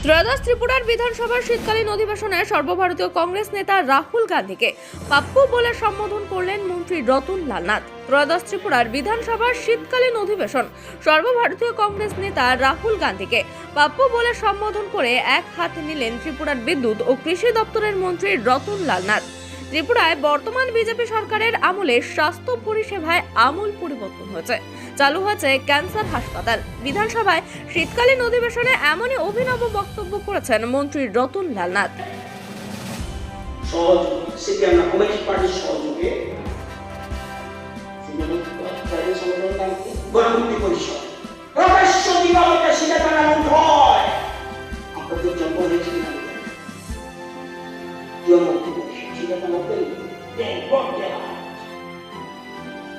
ত্রয়োদশ ত্রিপুরার বিধানসভার শীতকালীন অধিবেশনে সর্বভারতীয় কংগ্রেস নেতা রাহুল গান্ধীকে পাপ্পু বলে সম্বোধন করলেন মন্ত্রী রতন লালনাথ ত্রয়োদশ ত্রিপুরার বিধানসভার শীতকালীন অধিবেশন সর্বভারতীয় কংগ্রেস নেতা রাহুল গান্ধীকে পাপ্পু বলে সম্বোধন করে এক হাত নিলেন ত্রিপুরার বিদ্যুৎ ও কৃষি দপ্তরের মন্ত্রী রতন লালনাথ ত্রিপুরায় বর্তমান বিজেপি সরকারের আমলে স্বাস্থ্য পরিষেবায় আমূল পরিবর্তন হয়েছে। চালু হয়েছে ক্যান্সার হাসপাতাল। বিধানসভায় শীতকালীন অধিবেশনে এমনই অভিনব বক্তব্য করেছেন মন্ত্রী রতন লালনাথ। সহযোগী, সিপিএম না, কমিউনিস্ট পার্টির সহযোগে গণমুক্তি পরিষদ। প্রকাশ্য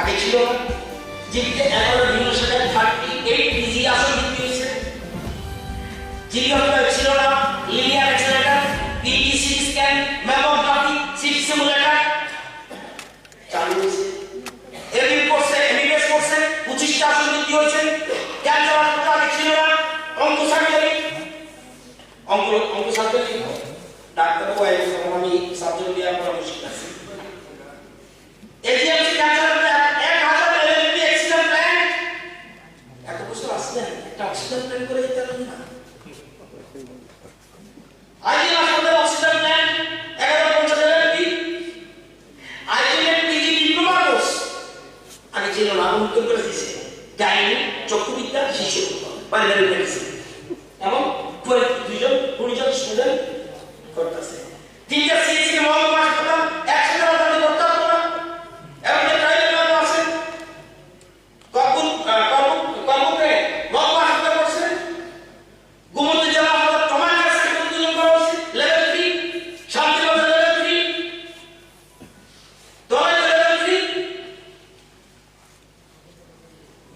আগে ছিল যেটিতে এগারো ইউনিভার্সিটি থার্টি এইট পিজি আসন বৃদ্ধি হয়েছে। জিওগ্রাফি ছিল না linear accelerator PTC scan mammography CT simulator. চালু হয়েছে। এমবি কোর্সে এমবিবিএস কোর্সে পঁচিশটা আসন হয়েছে। ক্যান্সার আগে ছিল না? অঙ্ক অঙ্ক অঙ্ক ডাক্তার তখন আমি সার্জারি দেওয়ার পরামর্শ আছি এবং দুইজন কুড়িজন স্টুডেন্ট করতেছে তিনটা সিএসি মহকুমা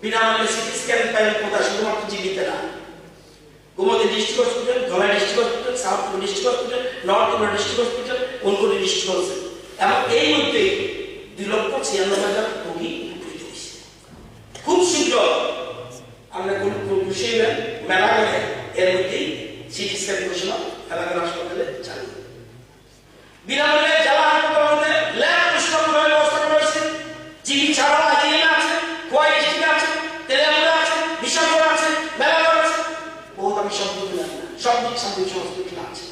বিনামূল্যে সিটি স্ক্যান পাইল কোথা শুধুমাত্র জীবিত না। Gomati district hospital, Dhalai district hospital Southpur district hospital, north Tripura district hospital Unakoti district hospital. এবং এই মধ্যে দুই লক্ষ ছিয়ানব্বই হাজার রোগী খুব শীঘ্র আমরা খুশি হইবেন মেলা গেলে এর মধ্যেই সিটি স্ক্যান পরিষেবা এলাকার হাসপাতালে চালু বিনামূল্যে জেলা হাসপাতালে ল্যাব পরিষেবা করার ব্যবস্থা করা হয়েছে চিকিৎসা আইএম আছে খোয়াই ডিস্ট্রিক্ট আছে তেলেঙ্গানা আছে বিশালগড় আছে মেলাগড় আছে বহুত আমি সব দিক না সব সাথে আছে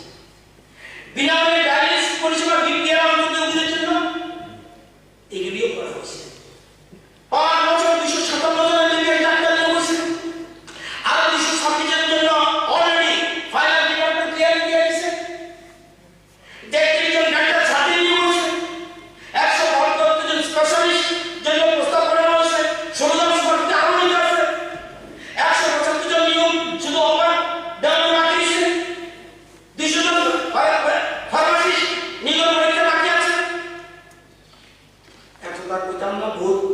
বিনামূল্যে ডায়ালিসিস পরিষেবা বিপিএল অন্তত জন্য এগুলিও করা হয়েছে। todo